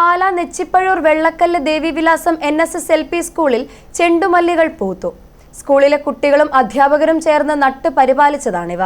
Pala Nechipuzhoor Vellakkallu Devivilasam N S S L P സ്കൂളിൽ ചെണ്ടുമല്ലികൾ പൂത്തു. സ്കൂളിലെ കുട്ടികളും അധ്യാപകരും ചേർന്ന് നട്ട് പരിപാലിച്ചതാണിവ.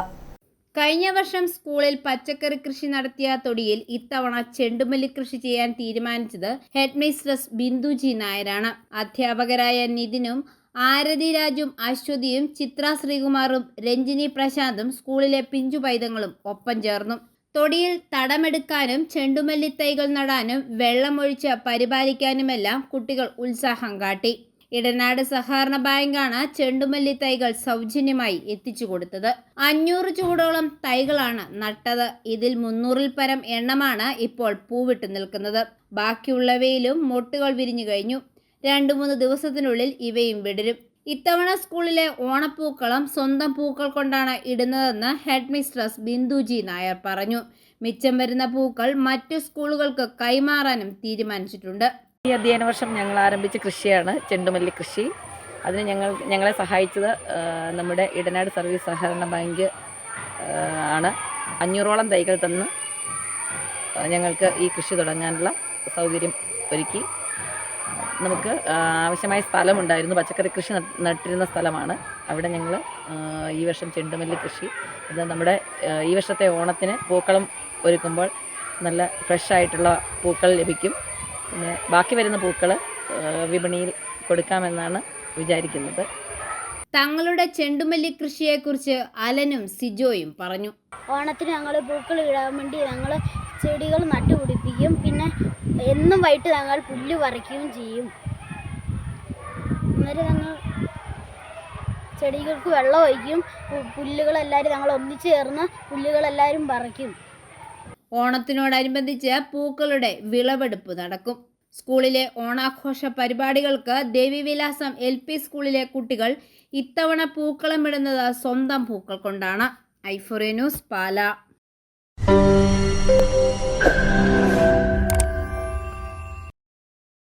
കഴിഞ്ഞ വർഷം സ്കൂളിൽ പച്ചക്കറി കൃഷി നടത്തിയ തൊടിയിൽ ഇത്തവണ ചെണ്ടുമല്ലി കൃഷി ചെയ്യാൻ തീരുമാനിച്ചത് ഹെഡ്മിസ്ട്രസ് ബിന്ദുജി നായരാണ്. അധ്യാപകരായ നിതിനും ആരതി രാജും അശ്വതിയും ചിത്ര ശ്രീകുമാറും രഞ്ജിനി പ്രശാന്തും സ്കൂളിലെ പിഞ്ചു പൈതങ്ങളും ഒപ്പം ചേർന്നു. തൊടിയിൽ തടമെടുക്കാനും ചെണ്ടുമല്ലി തൈകൾ നടാനും വെള്ളമൊഴിച്ച് പരിപാലിക്കാനുമെല്ലാം കുട്ടികൾ ഉത്സാഹം കാട്ടി. ഇടനാട് സഹകരണ ബാങ്കാണ് ചെണ്ടുമല്ലി തൈകൾ സൗജന്യമായി എത്തിച്ചു കൊടുത്തത്. അഞ്ഞൂറ് ചൂടോളം തൈകളാണ് നട്ടത്. ഇതിൽ മുന്നൂറിൽ പരം എണ്ണമാണ് ഇപ്പോൾ പൂവിട്ട് നിൽക്കുന്നത്. ബാക്കിയുള്ളവയിലും മൊട്ടുകൾ വിരിഞ്ഞു കഴിഞ്ഞു. രണ്ടു മൂന്ന് ദിവസത്തിനുള്ളിൽ ഇവയും വിടരും. ഇത്തവണ സ്കൂളിലെ ഓണപ്പൂക്കളം സ്വന്തം പൂക്കൾ കൊണ്ടാണ് ഇടുന്നതെന്ന് ഹെഡ് മിസ്ട്രസ് ബിന്ദുജി നായർ പറഞ്ഞു. മിച്ചം വരുന്ന പൂക്കൾ മറ്റു സ്കൂളുകൾക്ക് കൈമാറാനും തീരുമാനിച്ചിട്ടുണ്ട്. ഈ അധ്യയന വർഷം ഞങ്ങൾ ആരംഭിച്ച കൃഷിയാണ് ചെണ്ടുമല്ലി കൃഷി. അതിന് ഞങ്ങൾ ഞങ്ങളെ സഹായിച്ചത് നമ്മുടെ ഇടനാട് സർവീസ് സഹകരണ ബാങ്ക് ആണ്. അഞ്ഞൂറോളം തൈകൾ തന്ന് ഞങ്ങൾക്ക് ഈ കൃഷി തുടങ്ങാനുള്ള സൗകര്യം ഒരുക്കി. നമുക്ക് ആവശ്യമായ സ്ഥലമുണ്ടായിരുന്നു. പച്ചക്കറി കൃഷി നട്ടിരുന്ന സ്ഥലമാണ്. അവിടെ ഞങ്ങൾ ഈ വർഷം ചെണ്ടുമല്ലി കൃഷി. അത് നമ്മുടെ ഈ വർഷത്തെ ഓണത്തിന് പൂക്കളം ഒരുക്കുമ്പോൾ നല്ല ഫ്രഷ് ആയിട്ടുള്ള പൂക്കൾ ലഭിക്കും. പിന്നെ ബാക്കി വരുന്ന പൂക്കൾ വിപണിയിൽ കൊടുക്കാമെന്നാണ് വിചാരിക്കുന്നത്. തങ്ങളുടെ ചെണ്ടുമല്ലി കൃഷിയെക്കുറിച്ച് അലനും സിജോയും പറഞ്ഞു. ഓണത്തിന് ഞങ്ങൾ പൂക്കൾ ഇടാൻ വേണ്ടി ഞങ്ങൾ ചെടികൾ നട്ടുപിടിപ്പിക്കും പിന്നെ എന്നും വൈകിട്ട് ഞങ്ങൾ പുല്ല് പറിക്കുകയും ചെയ്യും. അന്നേരം ഞങ്ങൾ ചെടികൾക്ക് വെള്ളം ഒഴിക്കും. പുല്ലുകളെല്ലാവരും ഞങ്ങൾ ഒന്നിച്ചു ചേർന്ന് പുല്ലുകളെല്ലാവരും പറിക്കും. ഓണത്തിനോടനുബന്ധിച്ച് പൂക്കളുടെ വിളവെടുപ്പ് നടക്കും. സ്കൂളിലെ ഓണാഘോഷ പരിപാടികൾക്ക് ദേവിവിലാസം എൽ പി സ്കൂളിലെ കുട്ടികൾ ഇത്തവണ പൂക്കളമിടുന്നത് സ്വന്തം പൂക്കൾ കൊണ്ടാണ്. ഐഫോറിയ ന്യൂസ് പാല. Música